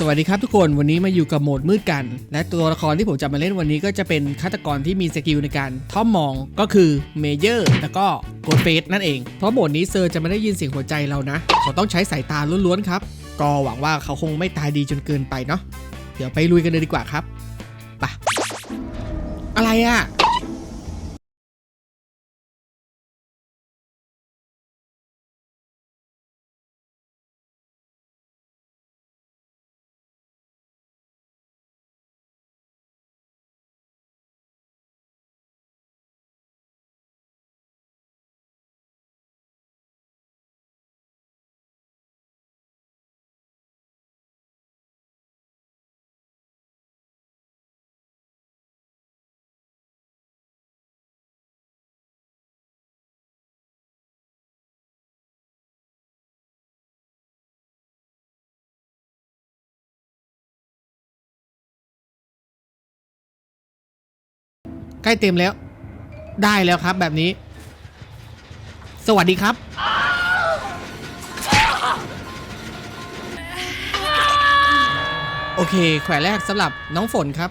สวัสดีครับทุกคนวันนี้มาอยู่กับโหมดมืดกัน และตัวละครที่ผมจะมาเล่นวันนี้ก็จะเป็นฆาตกรที่มีสกิลในการท่อมมองก็คือเมเยอร์แล้วก็โกดเฟสนั่นเอง เพราะโหมดนี้เซอร์จะไม่ได้ยินเสียงหัวใจเรานะเขาต้องใช้สายตาล้วนๆครับ ก็หวังว่าเขาคงไม่ตายดีจนเกินไปเนาะเดี๋ยวไปลุยกันเลยดีกว่าครับไปะอะไรอะ ใกล้เต็มแล้ว ได้แล้วครับแบบนี้ สวัสดีครับ โอเค แขวนแรกสำหรับน้องฝนครับ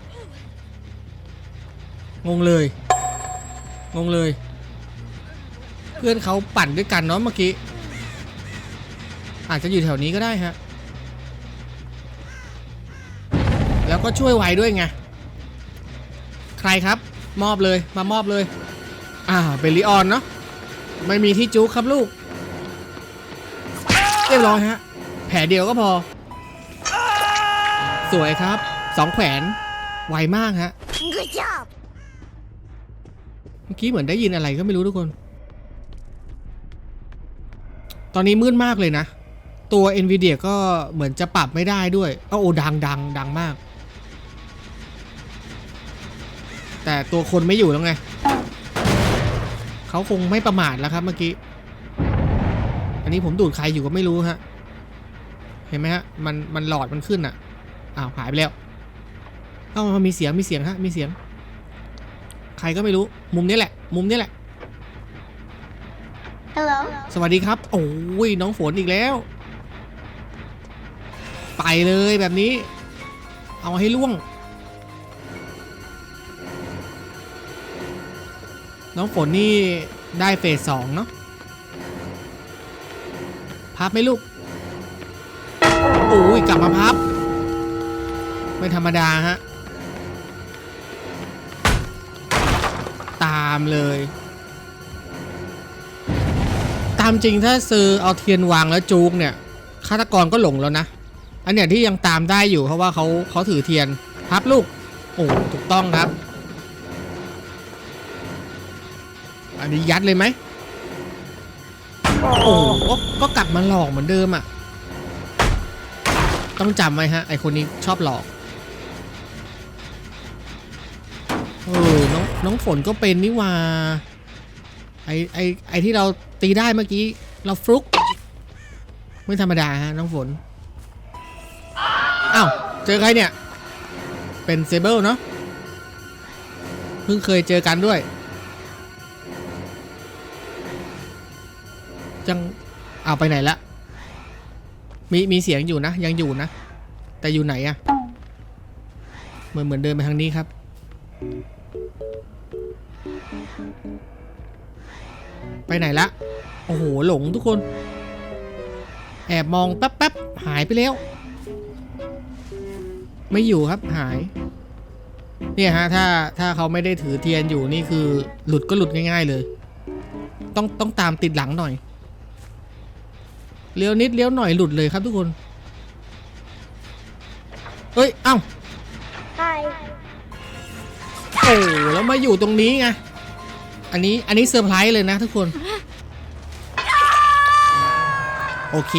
งงเลย งงเลย เพื่อนเขาปั่นด้วยกันเนาะเมื่อกี้ อาจจะอยู่แถวนี้ก็ได้ฮะ แล้วก็ช่วยไวด้วยไง ใครครับ มอบเลยมามอบเลย อ่าเป็นลีออนเนาะไม่มีที่จุกครับลูกเรียบร้อยฮะแผลเดียวก็พอ สวยครับสองแขวนไวมากฮะ Good job. เมื่อกี้เหมือนได้ยินอะไรก็ไม่รู้ทุกคน ตอนนี้มืดมากเลยนะ ตัว NVIDIA ก็เหมือนจะปรับไม่ได้ด้วยอ้าวโอ้ดังดังดังมาก แต่ตัวคนไม่อยู่แล้วไง เขาคงไม่ประมาทแล้วครับเมื่อกี้ อันนี้ผมดูดใครอยู่ก็ไม่รู้ฮะ เห็นไหมฮะ มันมันหลอดมันขึ้นอะ อ้าวหายไปแล้ว เอ้ามันมีเสียงมีเสียงฮะ มีเสียง ใครก็ไม่รู้ มุมนี้แหละ มุมนี้แหละ Hello. สวัสดีครับ โอ้ยน้องฝนอีกแล้ว ไปเลยแบบนี้ เอาให้ล่วง น้องฝนนี่ได้เฟสสองเนาะพับไหมลูกโอ้ยกลับมาพับ ไม่ธรรมดาฮะ ตามเลย ตามจริงถ้าซื้อเอาเทียนวางแล้วจูกเนี่ยฆาตกรก็หลงแล้วนะ อันเนี้ยที่ยังตามได้อยู่เพราะว่าเขาเขาถือเทียนพับลูก โอ้ถูกต้องครับ อันนี้ยัดเลยไหมโอ้ก็ก็กลับมาหลอกเหมือนเดิมอะ ต้องจำไว้ฮะ ไอคนนี้ชอบหลอก เออ น้องน้องฝนก็เป็นนี่หว่า ไอไอไอที่เราตีได้เมื่อกี้ เราฟลุก ไม่ธรรมดาฮะ น้องฝน อ้าว เจอใครเนี่ย เป็นเซเบิลเนาะ เพิ่งเคยเจอกันด้วย จังเอาไปไหนละ มีมีเสียงอยู่นะ ยังอยู่นะ แต่อยู่ไหนอะเหมือนเหมือนเดินไปทางนี้ครับไปไหนละ โอ้โห หลงทุกคน แอบมองแป๊บๆ หายไปแล้ว ไม่อยู่ครับหาย เนี่ยฮะ ถ้าถ้าเขาไม่ได้ถือเทียนอยู่นี่คือ หลุดก็หลุดง่าย ๆเลย ต้องต้องตามติดหลังหน่อย เลี้ยวนิดเลี้ยวหน่อยหลุดเลยครับทุกคนเอ้ยเอ้า Hi. โอ้แล้วมาอยู่ตรงนี้ไงอันนี้อันนี้เซอร์ไพรส์เลยนะทุกคน โอเค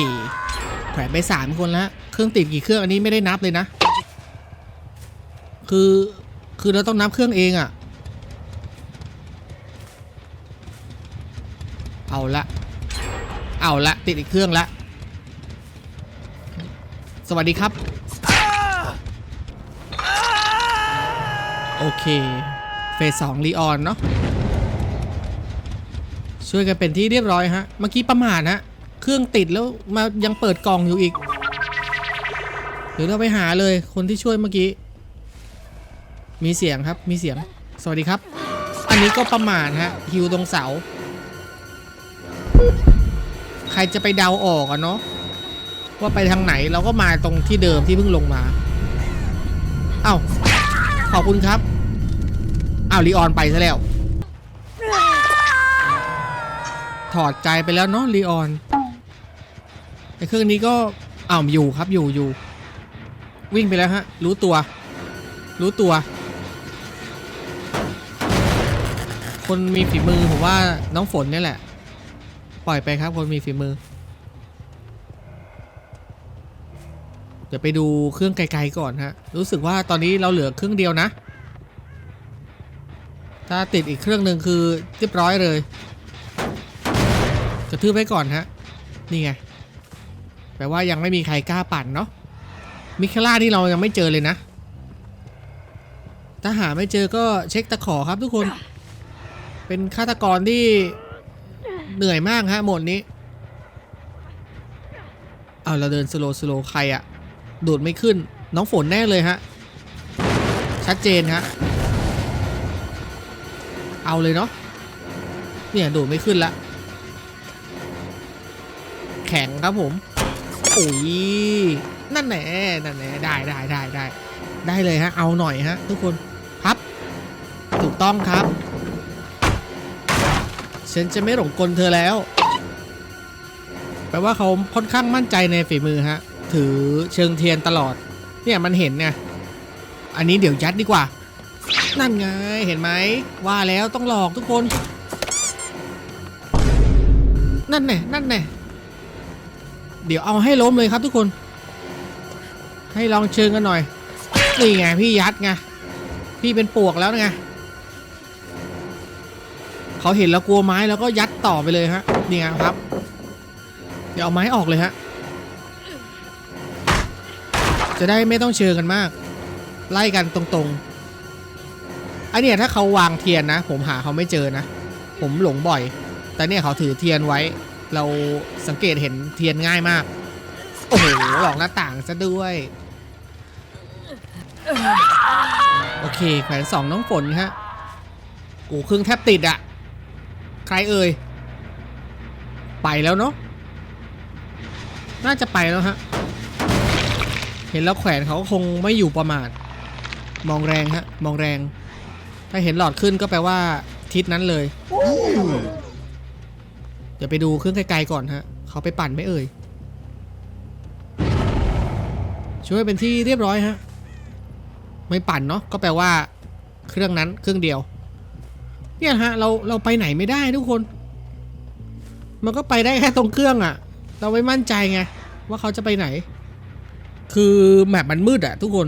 แขวนไปสามคนแล้วเครื่องติดกี่เครื่องอันนี้ไม่ได้นับเลยนะ คือคือเราต้องนับเครื่องเองอะ่ะ เอาละ เอาละติดอีกเครื่องละ สวัสดีครับ โอเค เฟสสองลีออนเนาะช่วยกันเป็นที่เรียบร้อยฮะ เมื่อกี้ประมาทฮะ เครื่องติดแล้วมายังเปิดกล่องอยู่อีก เดี๋ยวเราไปหาเลยคนที่ช่วยเมื่อกี้ มีเสียงครับมีเสียง สวัสดีครับ อันนี้ก็ประมาทฮะฮิวตรงเสา รจะไปเดาออกอะเนาะว่าไปทางไหนเราก็มาตรงที่เดิมที่เพิ่งลงมา เอ้าขอบคุณครับอ้าวลีออนไปซะแล้ว ถอดใจไปแล้วเนาะลีออนไอเครื่องนี้ก็อ้าวอยู่ครับอยู่อยู่ วิ่งไปแล้วฮะ รู้ตัว รู้ตัว คนมีฝีมือผมว่าน้องฝนเนี่ยแหละ ปล่อยไปครับคนมีฝีมือ เดี๋ยวไปดูเครื่องไกลๆก่อนฮะ รู้สึกว่าตอนนี้เราเหลือเครื่องเดียวนะ ถ้าติดอีกเครื่องหนึ่งคือเรียบร้อยเลย กระทืบไว้ก่อนฮะ นี่ไง แปลว่ายังไม่มีใครกล้าปั่นเนาะ มิคาร่านี่เรายังไม่เจอเลยนะ ถ้าหาไม่เจอก็เช็คตะขอครับทุกคน เป็นฆาตกรที่ เหนื่อยมากฮะหมดนี้เอาเราเดินสโลสโลใครอะดูดไม่ขึ้น น้องฝนแน่เลยฮะ ชัดเจนฮะ เอาเลยเนาะ เนี่ยดูดไม่ขึ้นละ แข็งครับผม โอ้ย นั่นแหละนั่นแหละได้ได้ได้ได้ ได้เลยฮะ เอาหน่อยฮะ ทุกคนพับ ถูกต้องครับ ฉันจะไม่หลงกลเธอแล้ว แปลว่าเขาค่อนข้างมั่นใจในฝีมือฮะ ถือเชิงเทียนตลอด เนี่ยมันเห็นเนี่ยอันนี้เดี๋ยวยัดดีกว่า นั่นไงเห็นไหมว่าแล้วต้องหลอกทุกคน นั่นแน่นั่นแน่เดี๋ยวเอาให้ล้มเลยครับทุกคน ให้ลองเชิงกันหน่อยนี่ไงพี่ยัดไงพี่เป็นปวกแล้วไง เขาเห็นแล้วกลัวไม้แล้วก็ยัดต่อไปเลยฮะนี่ไงครับ เดี๋ยวเอาไม้ออกเลยฮะจะได้ไม่ต้องเชิงกันมาก ไล่กันตรงๆอันเนี้ยถ้าเขาวางเทียนนะ ผมหาเขาไม่เจอนะ ผมหลงบ่อย แต่เนี่ยเขาถือเทียนไว้ เราสังเกตเห็นเทียนง่ายมาก โอ้โหหลอกหน้าต่างซะด้วยโอเคแขวนสองน้องฝนฮะโอ้ครื่งแทบติดอะ ใครเอ่ย ไปแล้วเนาะ น่าจะไปแล้วฮะ เห็นแล้วแขวนเขาคงไม่อยู่ประมาท มองแรงฮะ มองแรง ถ้าเห็นหลอดขึ้นก็แปลว่าทิศนั้นเลย เดี๋ยวไปดูเครื่องไกลๆก่อนฮะ เขาไปปั่นไม่เอ่ย ช่วยเป็นที่เรียบร้อยฮะ ไม่ปั่นเนาะ ก็แปลว่า เครื่องนั้นเครื่องเดียว เนี่ยฮะเราเราไปไหนไม่ได้ทุกคน มันก็ไปได้แค่ตรงเครื่องอะ่ะ เราไม่มั่นใจไงว่าเขาจะไปไหน คือแมปมันมืดอะทุกคน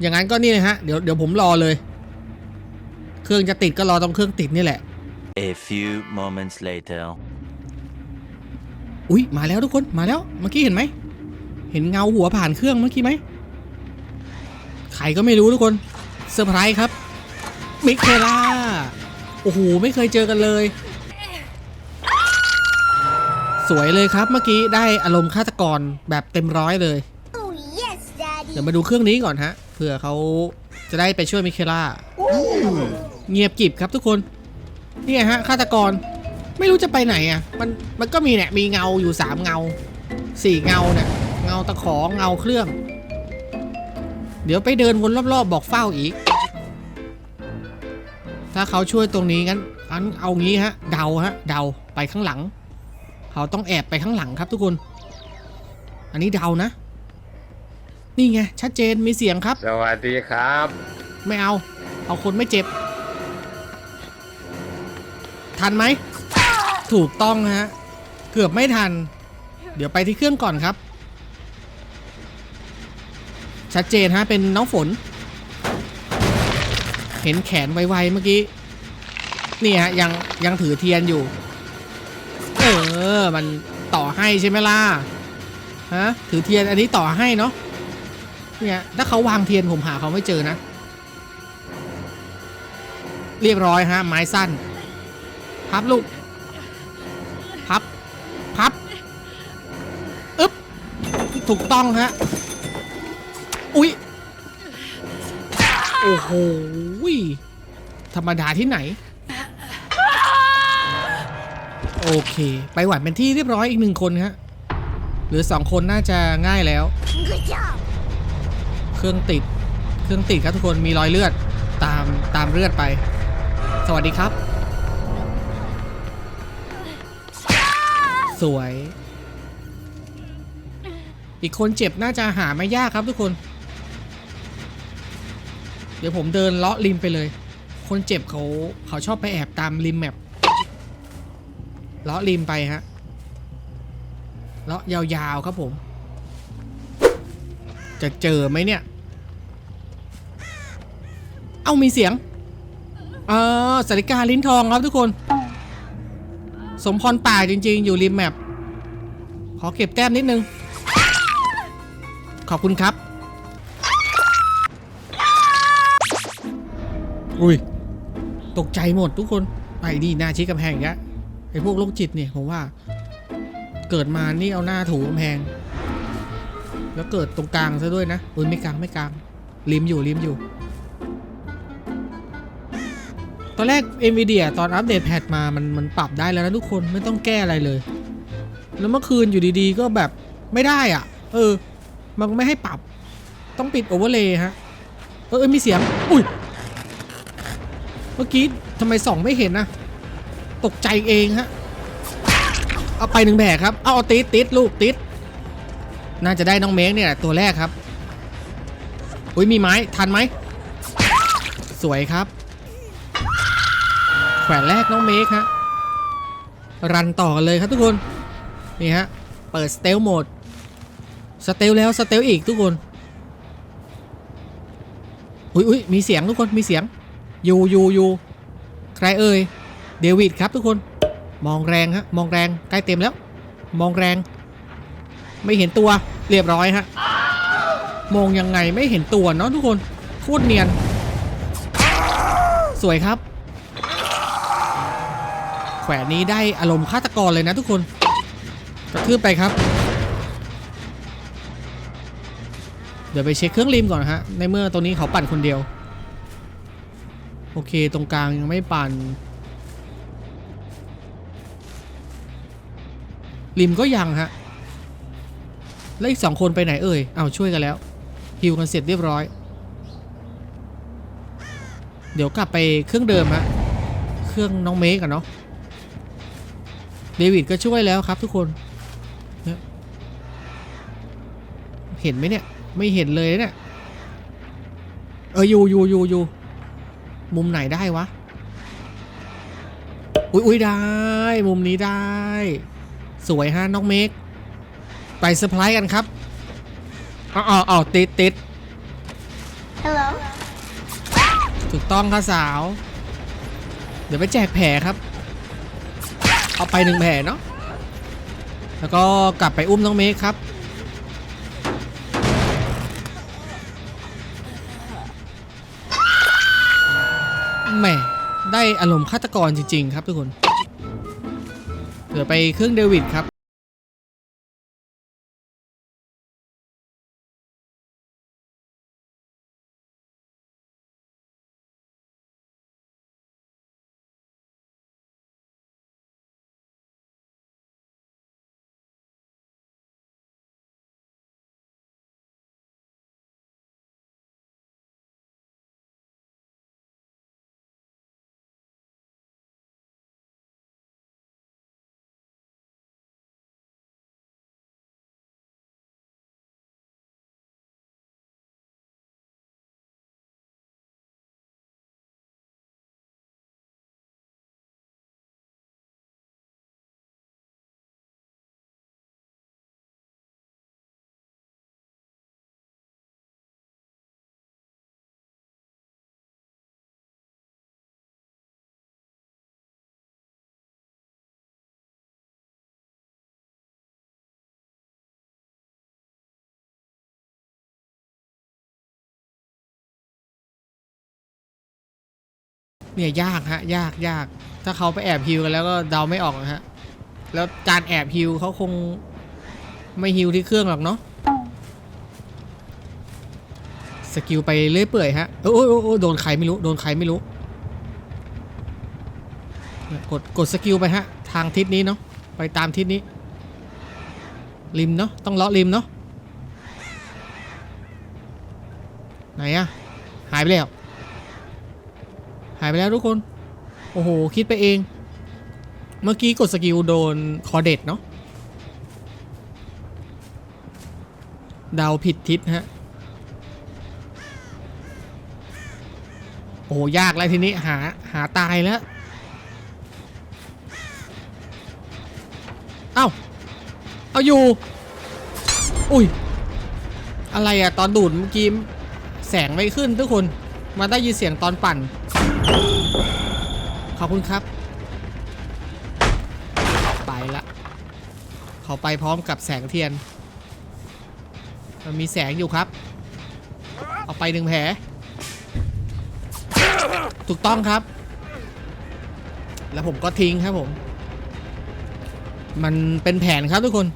อย่างนั้นก็นี่เลยฮะเดี๋ยวเดี๋ยวผมรอเลย เครื่องจะติดก็รอตรงเครื่องติดนี่แหละ A few moments later. อุ้ยมาแล้วทุกคนมาแล้วเมื่อกี้เห็นไหมเห็นเงาหัวผ่านเครื่องเมื่อกี้ไหมใครก็ไม่รู้ทุกคนเซอร์ไพรส์ครับมิเคล่า โอ้โหไม่เคยเจอกันเลย สวยเลยครับเมื่อกี้ได้อารมณ์ฆาตกรแบบเต็มร้อยเลย Oh yes, Daddy. เดี๋ยวมาดูเครื่องนี้ก่อนฮะเผื่อเขาจะได้ไปช่วยมิเคล่าเงียบกริบครับทุกคนเนี่ยฮะฆาตกรไม่รู้จะไปไหนอะมันมันก็มีเนี่ยมีเงาอยู่สามเงาสี่เงาเนี่ยเงาตะขอเงาเครื่อง เดี๋ยวไปเดินวนรอบๆบอกเฝ้าอีก ถ้าเขาช่วยตรงนี้งั้นงั้นเอางี้ฮะ เดาฮะ เดาไปข้างหลัง เขาต้องแอบไปข้างหลังครับทุกคน อันนี้เดานะ นี่ไงชัดเจนมีเสียงครับ สวัสดีครับ ไม่เอา เอาคนไม่เจ็บ ทันไหม ถูกต้องฮะ เกือบไม่ทัน เดี๋ยวไปที่เครื่องก่อนครับ ชัดเจนฮะเป็นน้องฝน เห็นแขนไวๆเมื่อกี้ นี่ฮะยังยังถือเทียนอยู่ เออ มันต่อให้ใช่ไหมล่ะ ฮะ ถือเทียนอันนี้ต่อให้เนาะ เนี่ย ถ้าเขาวางเทียนผมหาเขาไม่เจอนะ เรียบร้อยฮะ ไม้สั้น พับลูก พับ พับ อึ๊บ ถูกต้องฮะ อุ๊ย โอ้โห ยธรรมดาที่ไหน โอเค ไปหวานเป็นที่เรียบร้อยอีกหนึ่งคนฮะเหลือสองคนน่าจะง่ายแล้ว Good job. เครื่องติด เครื่องติดครับทุกคนมีรอยเลือดตามตามเลือดไป สวัสดีครับ สวย อีกคนเจ็บน่าจะหาไม่ยากครับทุกคน เดี๋ยวผมเดินเลาะริมไปเลย คนเจ็บเขาเขาชอบไปแอบตามริมแมปเลาะริมไปฮะเลาะยาวๆครับผม จะเจอไหมเนี่ย เอ้ามีเสียงเออสาริกาลิ้นทองครับทุกคน สมพรป่าจริง ๆ อยู่ริมแมปขอเก็บแต้มนิดนึง ขอบคุณครับ อุ้ย ตกใจหมดทุกคนไปดีหน้าชี้กำแพงอีกแล้วไอ้พวกโรคจิตเนี่ยผมว่า เกิดมานี่เอาหน้าถูกำแพง แล้วเกิดตรงกลางซะด้วยนะเออไม่กลางไม่กลางริมอยู่ริมอยู่ ตอนแรก NVIDIA ตอนอัปเดตแพทมามันมันปรับได้แล้วนะทุกคนไม่ต้องแก้อะไรเลย แล้วเมื่อคืนอยู่ดีๆ ก็แบบไม่ได้อะ เออ มันไม่ให้ปรับ ต้องปิดโอเวอร์เลย์ฮะ เออเออมีเสียง อุ้ย มื่อกี้ทำไมส่องไม่เห็นนะ ตกใจเองฮะ เอาไปหนึ่งแผลครับเอาเอาติดติดลูกติด น่าจะได้น้องเมกเนี่ยตัวแรกครับ อุ้ยมีไม้ทันไหม สวยครับ แขวนแรกน้องเมกฮะ รันต่อกันเลยครับทุกคน นี่ฮะ เปิดสเตลโหมด สเตลแล้วสเตลอีกทุกคน อุ้ยอุ้ยมีเสียงทุกคนมีเสียง อยู่อยู่อยู่ใครเอ่ยเดวิดครับทุกคน มองแรงฮะมองแรงใกล้เต็มแล้ว มองแรง ไม่เห็นตัวเรียบร้อยฮะมองยังไงไม่เห็นตัวเนาะทุกคนโคตรเนียน สวยครับ แขวนนี้ได้อารมณ์ฆาตกรเลยนะทุกคนกระทืบไปครับ เดี๋ยวไปเช็คเครื่องริมก่อนนะฮะ ในเมื่อตรงนี้เขาปั่นคนเดียว โอเคตรงกลางยังไม่ปั่นริมก็ยังฮะ แล้วอีกสองคนไปไหนเอ่ย เอาวช่วยกันแล้วฮิวกันเสร็จเรียบร้อย เดี๋ยวกลับไปเครื่องเดิมฮะ เครื่องน้องเมกอะเนาะ เดวิดก็ช่วยแล้วครับทุกคนเนี่ยเห็นไหมเนี่ย ไม่เห็นเลยเนี่ย เอออยู่อยู่อยู่อยู่ มุมไหนได้วะ อุ้ยอุ้ยได้ มุมนี้ได้ สวยฮะน้องเมก ไปเซอร์ไพรส์กันครับอ๋ออ๋อติดติด Hello. ถูกต้องค่ะสาว เดี๋ยวไปแจกแผลครับ เอาไปหนึ่งแผลเนาะ แล้วก็กลับไปอุ้มน้องเมฆครับ แหมได้อารมณ์ฆาตกรจริง ๆ ครับทุกคนเดี๋ยวไปเครื่องเดวิดครับ เนี่ยยากฮะยากยาก ถ้าเขาไปแอบฮิวกันแล้วก็เดาไม่ออกนะฮะ แล้วการแอบฮิวเขาคงไม่ฮิวที่เครื่องหรอกเนาะ สกิลไปเรื่อยเปื่อยฮะ โอ้ยโอ้ยโอ้โดนใครไม่รู้ โดนใครไม่รู้ กด กดสกิลไปฮะ ทางทิศนี้เนาะ ไปตามทิศนี้ ริมเนาะ ต้องเลาะริมเนาะ ไหนอะหายไปแล้ว หายไปแล้วทุกคน โอ้โห คิดไปเอง เมื่อกี้กดสกิลโดนคอเด็ดเนาะเดาผิดทิศฮะ โอ้โหยากแล้วทีนี้หาหาตายแล้วเอ้า เอาอยู่ อุ้ย อะไรอะตอนดูดเมื่อกี้แสงไม่ขึ้นทุกคน มาได้ยินเสียงตอนปั่น ขอบคุณครับ ไปละเขาไปพร้อมกับแสงเทียน มันมีแสงอยู่ครับ เอาไปหนึ่งแผลถูกต้องครับ แล้วผมก็ทิ้งครับผม มันเป็นแผนครับทุกคน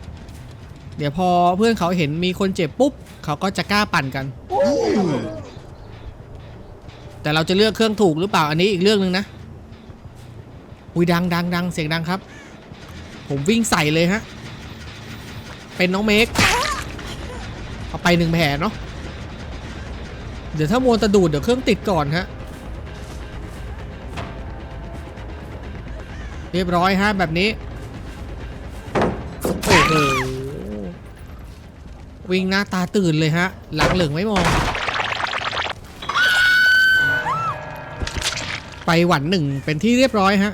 เดี๋ยวพอเพื่อนเขาเห็นมีคนเจ็บปุ๊บ เขาก็จะกล้าปั่นกัน แต่เราจะเลือกเครื่องถูกหรือเปล่าอันนี้อีกเรื่องหนึ่งนะอุ้ยดังดังดังเสียงดังครับ ผมวิ่งใส่เลยฮะ เป็นน้องเมกเอาไปหนึ่งแผลเนาะเดี๋ยวถ้ามัวจะดูดเดี๋ยวเครื่องติดก่อนฮะเรียบร้อยฮะแบบนี้โอ้โหวิ่งหน้าตาตื่นเลยฮะ หลังเหลืองไม่มอง ไปหวันหนึ่งเป็นที่เรียบร้อยฮะ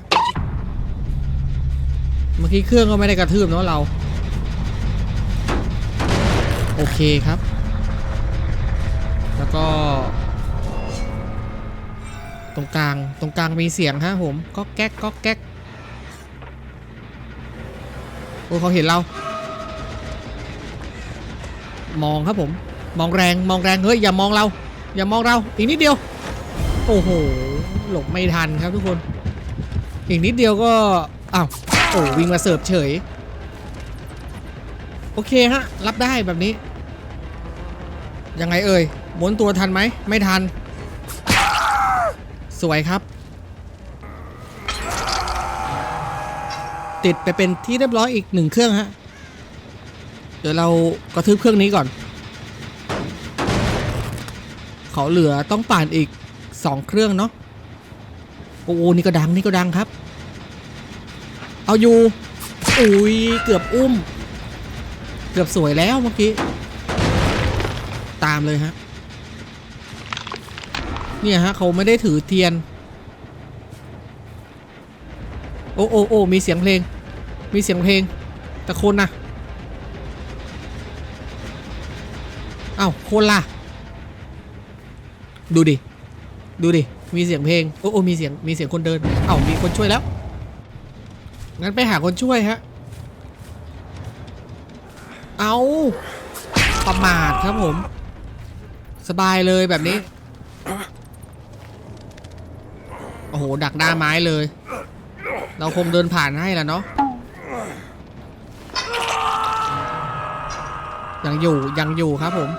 เมื่อกี้เครื่องก็ไม่ได้กระทืบเนาะเรา โอเคครับ แล้วก็ ตรงกลางตรงกลางมีเสียงฮะผมก็แก๊กก็แก๊กโอ้เขาเห็นเรา มองครับผม มองแรงมองแรงเฮ้ยอย่ามองเรา อย่ามองเราอีกนิดเดียว โอ้โห หลบไม่ทันครับทุกคน อีกนิดเดียวก็ อ้าว โอ้วิ่งมาเสิร์ฟเฉย โอเคฮะ รับได้แบบนี้ ยังไงเอ่ยม้วนตัวทันไหม ไม่ทัน สวยครับ ติดไปเป็นที่เรียบร้อยอีกหนึ่งเครื่องฮะ เดี๋ยวเรากระทืบเครื่องนี้ก่อน เขาเหลือต้องป่านอีกสองเครื่องเนาะ อ้โหนี่ก็ดังนี่ก็ดังครับ เอาอยู่อุ้ยเกือบอุ้ม เกือบสวยแล้วเมื่อกี้ ตามเลยฮะเนี่ยฮะเขาไม่ได้ถือเทียน โอ้โอ้โอ้มีเสียงเพลง มีเสียงเพลง แต่คนนะเอ้าคนล่ะ ดูดิ ดูดิ มีเสียงเพลง โอ้โอ้มีเสียง มีเสียงคนเดิน เอ้า มีคนช่วยแล้ว งั้นไปหาคนช่วยฮะ เอาประมาทครับผม สบายเลยแบบนี้ โอ้โห ดักหน้าไม้เลย เราคงเดินผ่านให้แล้วเนาะ ยังอยู่ ยังอยู่ครับผม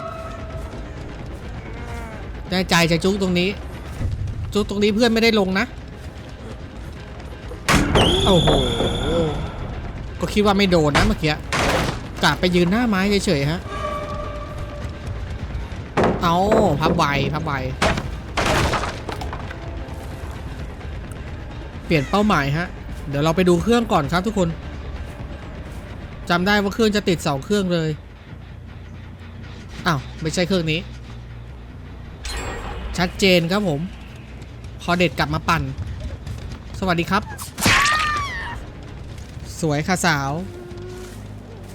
แน่ใจจะจุกตรงนี้ จุกตรงนี้เพื่อนไม่ได้ลงนะ โอ้โห ก็คิดว่าไม่โดนนะเมื่อกี้กะไปยืนหน้าไม้เฉยๆฮะ เอาพับไวพับไวเปลี่ยนเป้าหมายฮะ เดี๋ยวเราไปดูเครื่องก่อนครับทุกคนจำได้ว่าเครื่องจะติดสองเครื่องเลย อ้าว ไม่ใช่เครื่องนี้ ชัดเจนครับผม พอเด็ดกลับมาปั่น สวัสดีครับ สวยค่ะสาว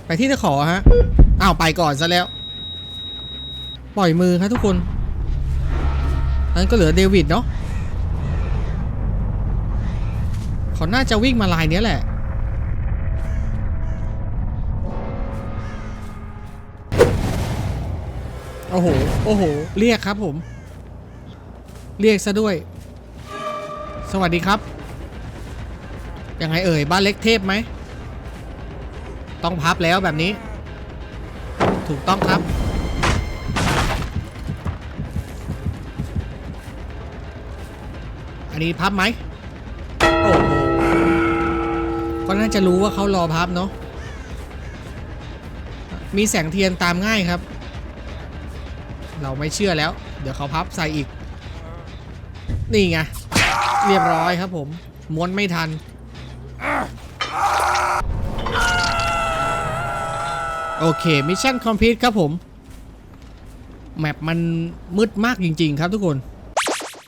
ไปที่ตะขอฮะอ้าวไปก่อนซะแล้ว ปล่อยมือครับทุกคนนั้นก็เหลือเดวิดเนาะเขาน่าจะวิ่งมาลายเนี้ยแหละโอ้โห โอ้โห เรียกครับผม เรียกซะด้วย สวัสดีครับ ยังไงเอ่ย บ้านเล็กเทพไหม ต้องพับแล้วแบบนี้ ถูกต้องครับ อันนี้พับไหม โอ้โห ก็น่าจะรู้ว่าเขารอพับเนาะ มีแสงเทียนตามง่ายครับ เราไม่เชื่อแล้ว เดี๋ยวเขาพับใส่อีก นี่ไง เรียบร้อยครับผม ม้วนไม่ทัน โอเค มิชชั่นคอมพลีทครับผม แมปมันมืดมากจริง ๆ ครับทุกคน